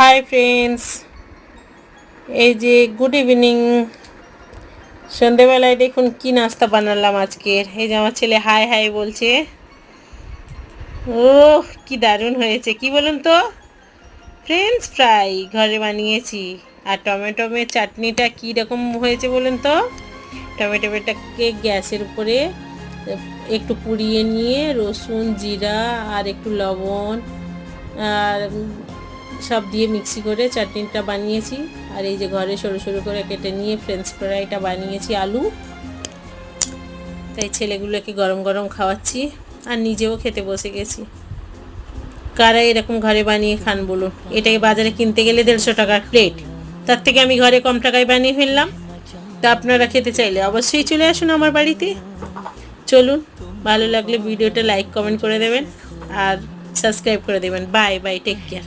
Hi friends এই যে good evening সন্ধেবেলায় দেখুন কি নাস্তা বানালাম আজকের এই যে আমার ছেলে হাই হাই বলছে। ও কি দারুণ হয়েছে। কি বলুন তো? ফ্রেঞ্চ ফ্রাই ঘরে বানিয়েছি। আর টমেটোমের চাটনিটা কী রকম হয়েছে বলুন তো? টমেটোটাকে গ্যাসের উপরে একটু পুড়িয়ে নিয়ে রসুন, জিরা আর একটু লবণ আর সব দিয়ে মিক্সি করে চাটনিটা বানিয়েছি। আর এই যে ঘরে সরু সরু করে কেটে নিয়ে ফ্রেঞ্চ ফ্রাইটা বানিয়েছি, আলু। তাই ছেলেগুলোকে গরম গরম খাওয়াচ্ছি আর নিজেও খেতে বসে গেছি। কারা এরকম ঘরে বানিয়ে খান বলুন? এটাকে বাজারে কিনতে গেলে দেড়শো টাকার প্লেট তার থেকে আমি ঘরে কম টাকায় বানিয়ে ফেললাম। তা আপনারা খেতে চাইলে অবশ্যই চলে আসুন আমার বাড়িতে। চলুন, ভালো লাগলে ভিডিওটা লাইক কমেন্ট করে দেবেন। আর সাবস্ক্রাইব করে দেবেন। Bye bye take care